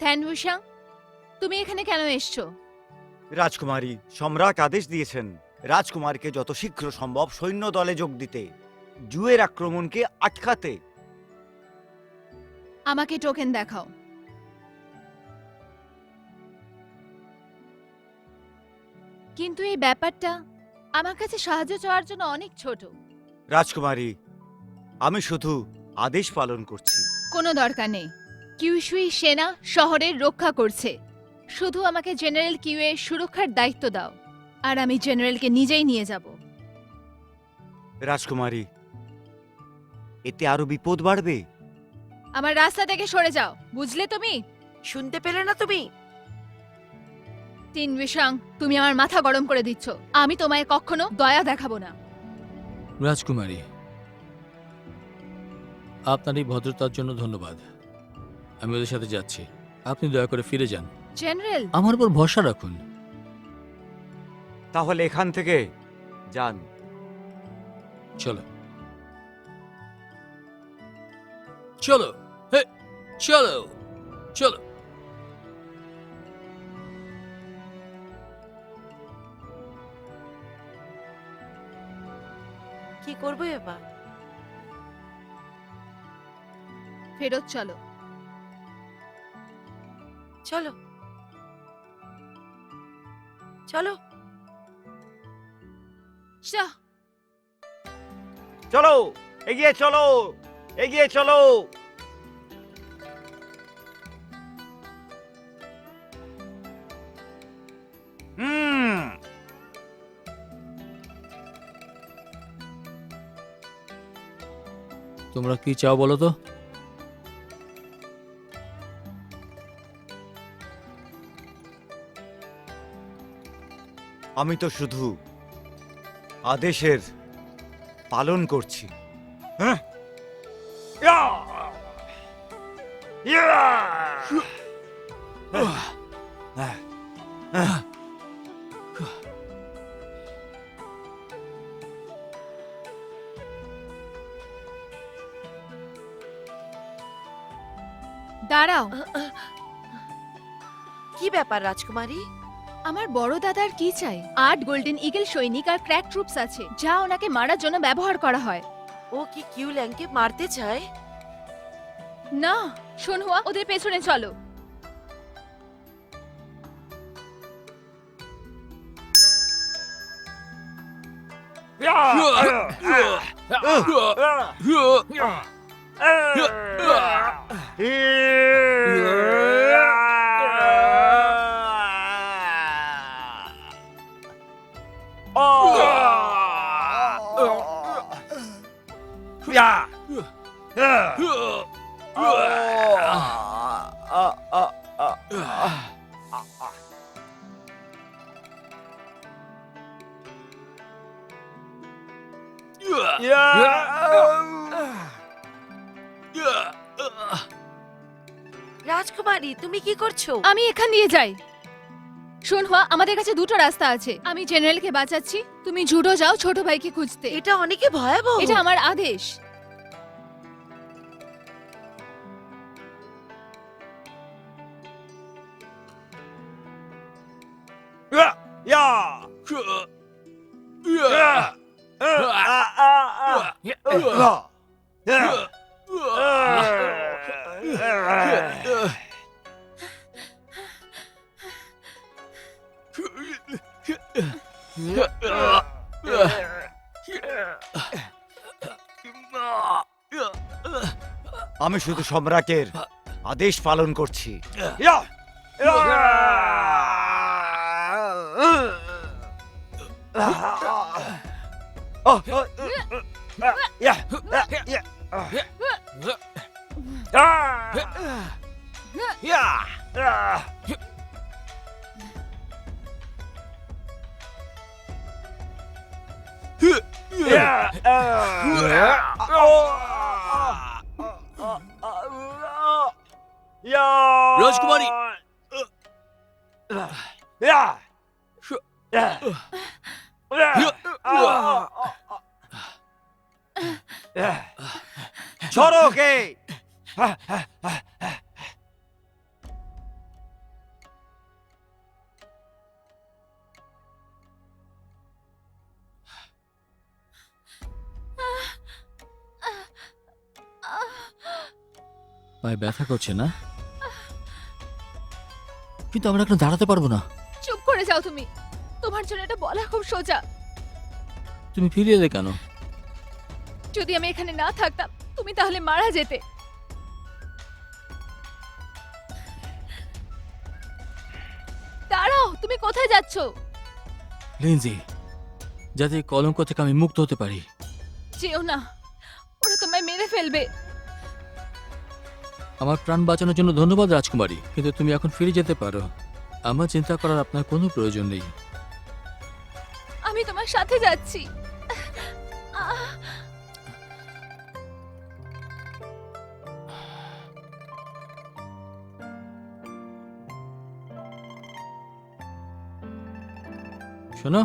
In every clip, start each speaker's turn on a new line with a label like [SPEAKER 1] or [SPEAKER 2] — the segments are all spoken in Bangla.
[SPEAKER 1] থ্যানভূষাং তুমি এখানে কেন এসছো?
[SPEAKER 2] রাজকুমারী সম্রাট আদেশ দিয়েছেন রাজকুমারকে যত শীঘ্র সম্ভব সৈন্য দলে যোগ দিতে জুয়ের আক্রমণকে আটকাতে।
[SPEAKER 1] আমাকে টোকেন দেখাও। কিন্তু এই ব্যাপারটা আমার কাছে সাহায্য চাওয়ার জন্য অনেক ছোট।
[SPEAKER 2] রাজকুমারী আমি শুধু আদেশ পালন করছি।
[SPEAKER 1] কোনো দরকার নেই। কিউশুই সেনা শহরের রক্ষা করছে। শুধু আমাকে জেনারেল কিউয়ের সুরক্ষার দায়িত্ব দাও আর আমি জেনারেলকে নিজেই নিয়ে যাব।
[SPEAKER 2] রাজকুমারী এতে আরও বিপদ বাড়বে?
[SPEAKER 1] আমার রাস্তা থেকে সরে যাও বুঝলে তুমি?
[SPEAKER 3] শুনতে পেলে না তুমি?
[SPEAKER 1] তিন বিশাং তুমি আমার মাথা গরম করে দিচ্ছ। আমি তোমায় কখনো দয়া দেখাবো না।
[SPEAKER 4] রাজকুমারী আপনার এই ভদ্রতার জন্য ধন্যবাদ। আমি ওদের সাথে যাচ্ছি। আপনি দয়া করে ফিরে যান।
[SPEAKER 1] জেনারেল
[SPEAKER 4] আমার উপর ভরসা রাখুন।
[SPEAKER 2] তাহলে এখান থেকে যান।
[SPEAKER 4] চলো। চলো। হে চলো। চলো।
[SPEAKER 3] কি করব এবার?
[SPEAKER 1] ফেরত চলো।
[SPEAKER 3] চলো। চলো।
[SPEAKER 2] চলো এগিয়ে চলো এগিয়ে চলো। হুম।
[SPEAKER 4] তোমরা কি চাও বলো তো?
[SPEAKER 2] আমি তো শুধু আদেশের পালন করছি হ্যাঁ? ইয়া! ইয়া!
[SPEAKER 1] দাঁড়াও
[SPEAKER 3] কি ব্যাপার রাজকুমারী
[SPEAKER 1] আমার বড় দাদার কি চাই আট গোল্ডেন ইগল সৈনিক আর ক্র্যাক ট্রুপস আছে যা ওনাকে মারার জন্য ব্যবহার করা হয়
[SPEAKER 3] ও কি কিউ ল্যাংকে মারতে চায়
[SPEAKER 1] না শোনহুয়া ওদের পেছনে চলো
[SPEAKER 3] রাজকুমারী তুমি কি করছ?
[SPEAKER 1] আমি এখান দিয়ে যাই। শোনহুয়া আমাদের কাছে দুটো রাস্তা আছে। আমি জেনারেলকে বাঁচাচ্ছি তুমি জুডো যাও ছোট ভাইকে খুঁজতে।
[SPEAKER 3] এটা অনেকে ভয়াবহ।
[SPEAKER 1] এটা আমার আদেশ।
[SPEAKER 2] আমি শুধু সম্রাটের আদেশ পালন করছি। 야. 라지구마니. 야. 슈. 야.
[SPEAKER 4] 야.
[SPEAKER 2] 어, 어, 어. 야.
[SPEAKER 4] 저렇게. 아, 아, 아, 아. Vai, Beth. কিন্তু আমরা এখন দাঁড়াতে পারব না।
[SPEAKER 1] চুপ করে যাও তুমি। তোমার জন্য এটা বলা খুব সোজা।
[SPEAKER 4] তুমি ফিরে এলে কেন?
[SPEAKER 1] যদি আমি এখানে না থাকতাম তুমি তাহলে মারা যেতে। দাঁড়াও তুমি কোথায় যাচ্ছ?
[SPEAKER 4] লিনজি যাতে কলঙ্ক থেকে আমি মুক্ত হতে পারি।
[SPEAKER 1] যেও না ওরা তোমায় মেরে ফেলবে।
[SPEAKER 4] আমার প্রাণ বাঁচানোর জন্য ধন্যবাদ রাজকুমারী। কিন্তু তুমি এখন ফিরে যেতে পারো। আমার চিন্তা করার আপনার কোনো প্রয়োজন নেই।
[SPEAKER 1] আমি তোমার সাথে যাচ্ছি।
[SPEAKER 4] শোনো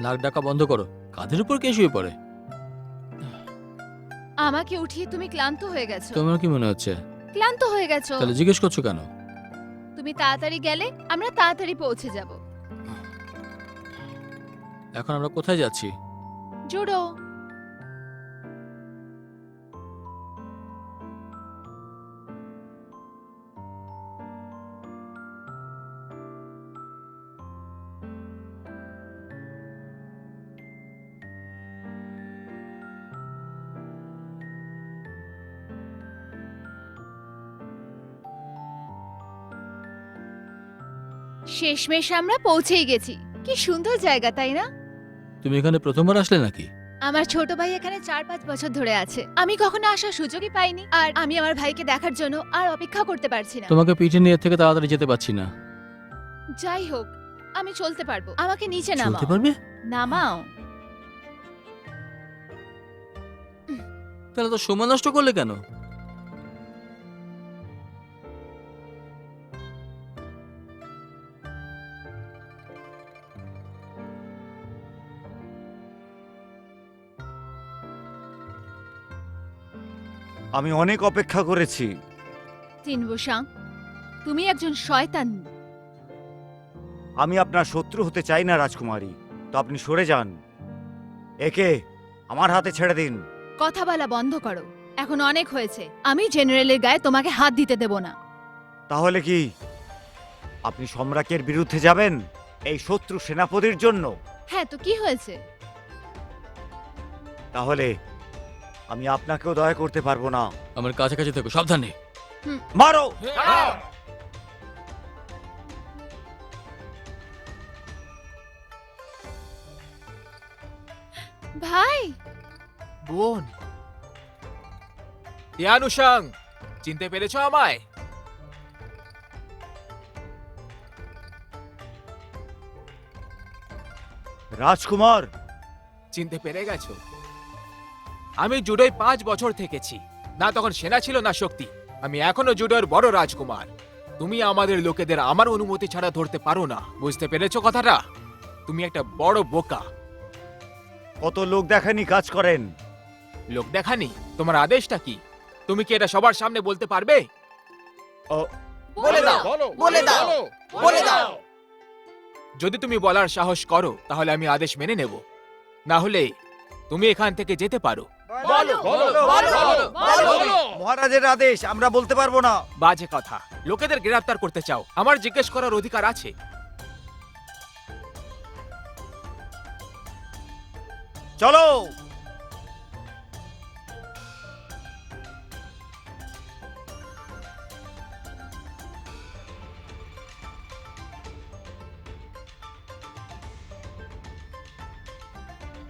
[SPEAKER 4] নাক ডাকা বন্ধ করো। কাঁধের উপর কে শুয়ে পড়ে?
[SPEAKER 1] আমাকে উঠিয়ে তুমি ক্লান্ত হয়ে গেছো।
[SPEAKER 4] তোমার কি মনে হচ্ছে?
[SPEAKER 1] ক্লান্ত হয়ে গেছো।
[SPEAKER 4] তাহলে জিজ্ঞেস করছ কেন?
[SPEAKER 1] তুমি তাড়াতাড়ি গেলে আমরা তাড়াতাড়ি পৌঁছে যাব।
[SPEAKER 4] এখন আমরা কোথায় যাচ্ছি?
[SPEAKER 1] জুডো। শেষমেশ আমরা পৌঁছেই গেছি। কি সুন্দর জায়গা তাই না?
[SPEAKER 4] তুমি এখানে প্রথমবার আসলে নাকি?
[SPEAKER 1] আমার ছোট ভাই এখানে চার পাঁচ বছর ধরে আছে। আমি কখনো আসার সুযোগই পাইনি আর আমি আমার ভাইকে দেখার জন্য আর অপেক্ষা করতে পারছি না।
[SPEAKER 4] তোমাকে পিঠে নিয়ে এর থেকে তাড়াতাড়ি যেতে পারছি না।
[SPEAKER 1] যাই হোক আমি চলতে পারব। আমাকে নিচে
[SPEAKER 4] চলতে
[SPEAKER 1] নামাও
[SPEAKER 4] পারবে?
[SPEAKER 1] নামাও।
[SPEAKER 4] তাহলে তো সময় নষ্ট করলে কেন?
[SPEAKER 2] আমি অনেক অপেক্ষা করেছি।
[SPEAKER 1] তিনবুসাং তুমি একজন শয়তান।
[SPEAKER 2] আমি আপনার শত্রু হতে চাই না রাজকুমারী তো আপনি সরে যান। একে আমার হাতে ছেড়ে দিন।
[SPEAKER 1] কথা বলা বন্ধ করো। এখন অনেক হয়েছে। আমি জেনারেলের গায়ে তোমাকে হাত দিতে দেব না।
[SPEAKER 2] তাহলে কি? আপনি সম্রাটের বিরুদ্ধে যাবেন এই শত্রু সেনাপতির জন্য?
[SPEAKER 1] হ্যাঁ তো কি হয়েছে?
[SPEAKER 2] তাহলে আমি আপনাকেও দয়া করতে পারব না।
[SPEAKER 4] আমার কাছাকাছি থেকো সাবধানে।
[SPEAKER 2] মারো!
[SPEAKER 1] ভাই!
[SPEAKER 5] বোন। ইয়ানুসাং চিনতে পেরেছ আমায়?
[SPEAKER 2] রাজকুমার!
[SPEAKER 5] চিনতে পেরে গেছো? আমি জুডোয় পাঁচ বছর থেকেছি। না তখন সেনা ছিল না শক্তি। আমি এখনও জুডোর বড় রাজকুমার। তুমি আমাদের লোকেদের আমার অনুমতি ছাড়া ধরতে পারো না। বুঝতে পেরেছ কথাটা? তুমি একটা বড় বোকা।
[SPEAKER 2] কত লোক দেখানি কাজ করেন।
[SPEAKER 5] লোক দেখানি? তোমার আদেশটা কি? তুমি কি এটা সবার সামনে বলতে পারবে?
[SPEAKER 3] বলে দাও বলে দাও। বলে দাও।
[SPEAKER 5] যদি তুমি বলার সাহস করো তাহলে আমি আদেশ মেনে নেব। না হলে তুমি এখান থেকে যেতে পারো।
[SPEAKER 2] মহারাজের আদেশ আমরা বলতে পারব না।
[SPEAKER 5] বাজে কথা। লোকেদের গ্রেফতার করতে চাও। আমার জিজ্ঞেস করার অধিকার আছে।
[SPEAKER 2] চলো।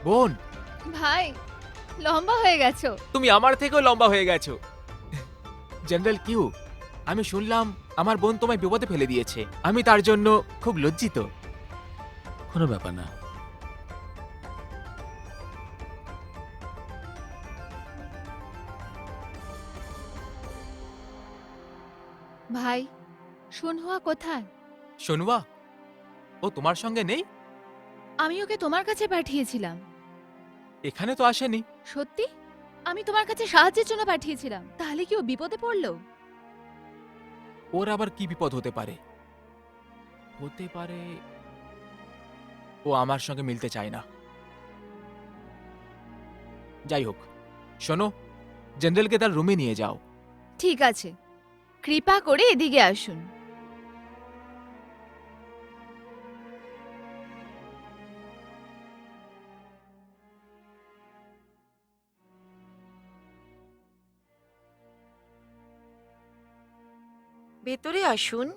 [SPEAKER 5] বোন।
[SPEAKER 1] ভাই লম্বা হয়ে গেছো।
[SPEAKER 5] তুমি আমার থেকেও লম্বা হয়ে গেছো। জেনারেল কিউ আমি শুনলাম আমার বোন তোমায় বিপদে ফেলে দিয়েছে। আমি তার জন্য খুব লজ্জিত।
[SPEAKER 4] কোনো ব্যাপার না।
[SPEAKER 1] ভাই শুনহুয়া কোথায়?
[SPEAKER 5] শোনুয়া ও তোমার সঙ্গে নেই?
[SPEAKER 1] আমি ওকে তোমার কাছে পাঠিয়েছিলাম।
[SPEAKER 5] এখানে তো আসেনি।
[SPEAKER 1] সত্যি? আমি তোমার কাছে সাহায্যের জন্য পাঠিয়েছিলাম। তাহলে কি ও বিপদে পড়ল?
[SPEAKER 5] ওর আবার কি বিপদ হতে পারে? হতে পারে ও আমার সঙ্গে মিলতে চায় না। যাই হোক শোনো জেনারেলকে তার রুমে নিয়ে যাও।
[SPEAKER 1] ঠিক আছে। কৃপা করে এদিকে আসুন।
[SPEAKER 6] ভেতরে আসুন।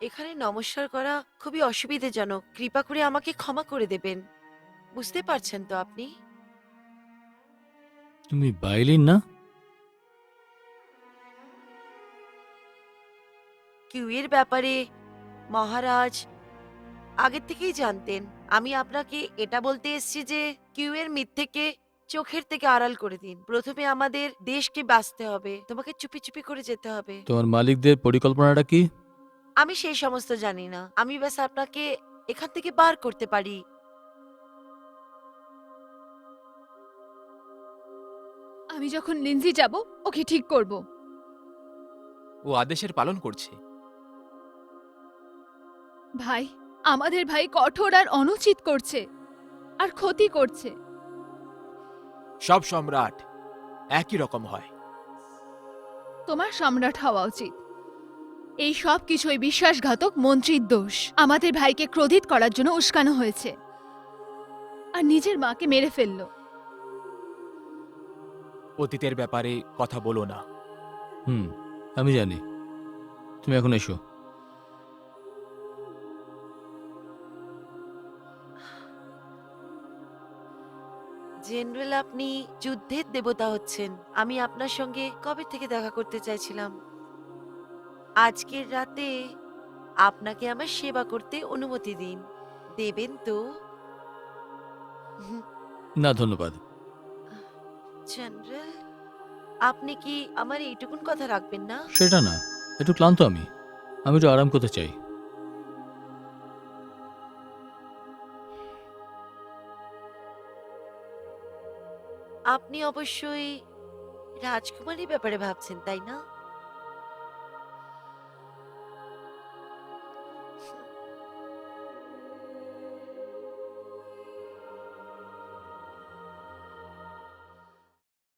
[SPEAKER 6] এখানে নমস্কার করা খুবই অসুবিধাজনক। কৃপা করে আমাকে ক্ষমা করে দেবেন। বুঝতে পারছেন তো আপনি?
[SPEAKER 4] তুমি বাইলিন না?
[SPEAKER 6] কিউয়ের ব্যাপারে মহারাজ আগের থেকেই জানতেন। আমি আপনাকে এটা বলতে এসেছি যে কিউয়ের মিথ্যেকে চোখের থেকে আড়াল করে দিন। প্রথমে আমাদের দেশকে বাঁচতে হবে তোমাকে চুপি চুপি করে যেতে হবে।
[SPEAKER 4] তোমার মালিকদের পরিকল্পনাটা কি?
[SPEAKER 6] আমি সেই সমস্ত জানি না। আমি ব্যাস আপনাকে এখান থেকে বার করতে পারি।
[SPEAKER 1] আমি যখন লিন্সি যাব ওকে ঠিক করব।
[SPEAKER 5] ও আদেশের পালন করছে।
[SPEAKER 1] ভাই আমাদের ভাই কঠোর আর অনুচিত করছে আর ক্ষতি করছে।
[SPEAKER 5] সব সম্রাট একই রকম হয়।
[SPEAKER 1] তোমার সম্রাট হওয়া উচিত। এই সব কিছুই বিশ্বাসঘাতক মন্ত্রীর দোষ। আমাদের ভাইকে ক্রোধিত করার জন্য উস্কানো হয়েছে। আর নিজের মাকে মেরে ফেলল।
[SPEAKER 5] অতীতের ব্যাপারে কথা বলো না।
[SPEAKER 4] হুম আমি জানি। তুমি এখন এসো।
[SPEAKER 6] জেনারেল আপনি যুদ্ধের দেবতা হচ্ছেন। আমি আপনার সঙ্গে কবে থেকে দেখা করতে চাইছিলাম? আজকের রাতে আপনাকে আমার সেবা করতে অনুমতি দিন। দেবেন তো?
[SPEAKER 4] না ধন্যবাদ।
[SPEAKER 6] জেনারেল আপনি কি আমার এইটুকুন কথা রাখবেন না?
[SPEAKER 4] সেটা না একটু ক্লান্ত আমি। আমি একটু আরাম করতে চাই।
[SPEAKER 6] আপনি অবশ্যই রাজকুমারীর ব্যাপারে ভাবছেন তাই না?